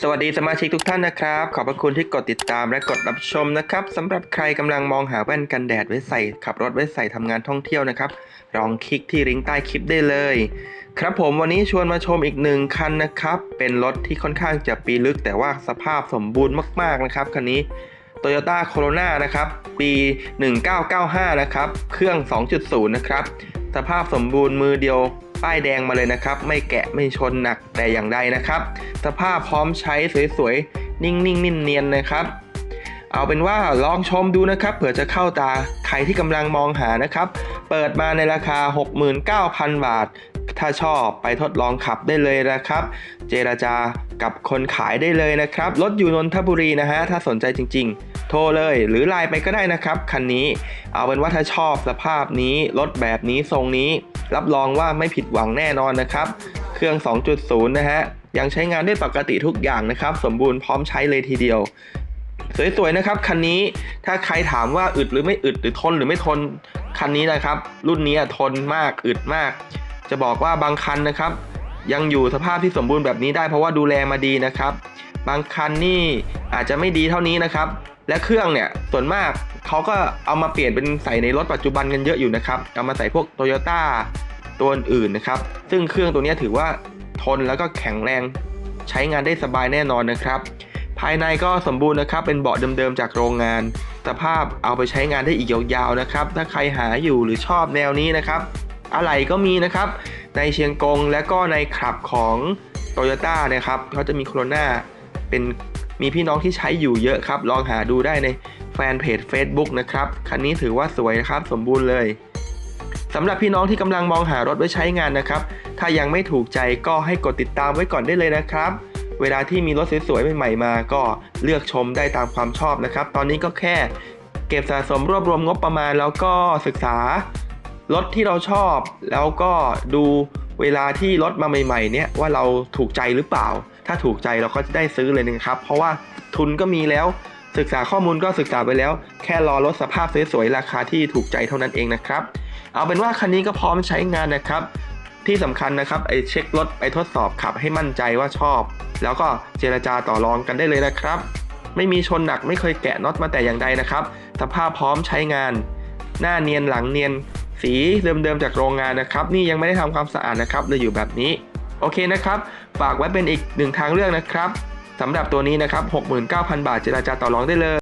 สวัสดีสมาชิกทุกท่านนะครับ ขอบพระคุณที่กดติดตามและกดรับชมนะครับสำหรับใครกำลังมองหาแว่นกันแดดไว้ใส่ขับรถไว้ใส่ทำงานท่องเที่ยวนะครับลองคลิกที่ลิงก์ใต้คลิปได้เลย ครับผมวันนี้ชวนมาชมอีกหนึ่งคันนะครับ เป็นรถที่ค่อนข้างจะปีลึก แต่ว่าสภาพสมบูรณ์มากๆนะครับคันนี้ Toyota Corona นะครับ ปี 1995 นะครับ เครื่อง 2.0 นะครับ สภาพสมบูรณ์มือเดียว ป้ายแดงมาเลยนะครับ ไม่แกะไม่ชนหนักแต่อย่างใดนะครับ สภาพพร้อมใช้สวยๆ นิ่งๆนิ่เนียนๆนะครับ เอาเป็นว่าลองชมดูนะครับ เผื่อจะเข้าตาใครที่กำลังมองหานะครับ เปิดมาในราคา 69,000 บาท ถ้าชอบไปทดลองขับได้เลยนะครับ เจราจากับคนขายได้เลยนะครับรถอยู่นนทบุรีนะฮะถ้าสนใจจริง ๆ โทรเลยหรือไลน์ไปก็ได้นะครับคันนี้ เอาเป็นว่าถ้าชอบสภาพนี้รถแบบนี้ทรงนี้ รับรองว่าไม่ผิดหวังแน่นอนนะครับ เครื่อง 2.0 นะฮะยังใช้งานได้ปกติทุกอย่างนะครับ สมบูรณ์พร้อมใช้เลยทีเดียว สวยๆนะครับคันนี้ถ้าใครถามว่าอึดหรือไม่อึดหรือทนหรือไม่ทนคันนี้นะครับ รุ่นนี้ทนมากอึดมาก จะบอกว่าบางคันนะครับ ยังอยู่สภาพที่สมบูรณ์แบบนี้ได้เพราะว่าดูแลมาดีนะครับ บางคันนี่อาจจะไม่ดีเท่านี้นะครับ และเครื่องเนี่ยส่วนมากเขาก็เอามาเปลี่ยนเป็นใส่ในรถปัจจุบันกันเยอะอยู่นะครับเอามาใส่พวกโตโยต้าตัวอื่นนะครับ ซึ่งเครื่องตัวนี้ถือว่าทนแล้วก็แข็งแรงใช้งานได้สบายแน่นอนนะครับ ภายในก็สมบูรณ์นะครับ เป็นเบาะเดิมๆจากโรงงาน สภาพเอาไปใช้งานได้อีกยาวๆนะครับ ถ้าใครหาอยู่หรือชอบแนวนี้นะครับ อะไหล่ก็มีนะครับ ในเชียงกงและก็ในคลับของโตโยต้านะครับเขาจะมีโคโรนาเป็น มีพี่น้องที่ใช้อยู่เยอะครับ ลองหาดูได้ในแฟนเพจ Facebook นะครับ คันนี้ถือว่าสวยนะครับสมบูรณ์เลยสำหรับพี่น้องที่กำลังมองหารถไว้ใช้งานนะครับ ถ้ายังไม่ถูกใจก็ให้กดติดตามไว้ก่อนได้เลยนะครับ เวลาที่มีรถสวยๆใหม่ๆมา ก็เลือกชมได้ตามความชอบนะครับ ตอนนี้ก็แค่เก็บสะสมรวบรวมงบประมาณแล้วก็ศึกษารถที่เราชอบ แล้วก็ดู เวลาที่รถมาใหม่ๆเนี่ยว่าเราถูกใจหรือเปล่า ถ้าถูกใจเราก็จะได้ซื้อเลยนะครับ เพราะว่าทุนก็มีแล้ว ศึกษาข้อมูลก็ศึกษาไปแล้ว แค่รอรถสภาพสวยๆราคาที่ถูกใจเท่านั้นเองนะครับ เอาเป็นว่าคันนี้ก็พร้อมใช้งานนะครับ ที่สำคัญนะครับไอเช็ครถไปทดสอบขับให้มั่นใจว่าชอบ แล้วก็เจรจาต่อรองกันได้เลยนะครับ ไม่มีชนหนักไม่เคยแกะน็อตมาแต่อย่างใดนะครับ สภาพพร้อมใช้งาน หน้าเนียนหลังเนียน สีเดิมๆจากโรงงานนะครับ นี่ยังไม่ได้ทำความสะอาดนะครับเลยอยู่แบบนี้ โอเคนะครับฝากไว้เป็นอีกหนึ่งทางเลือกนะครับสำหรับตัวนี้นะครับ 69,000 บาทเจราจาต่อรองได้เลย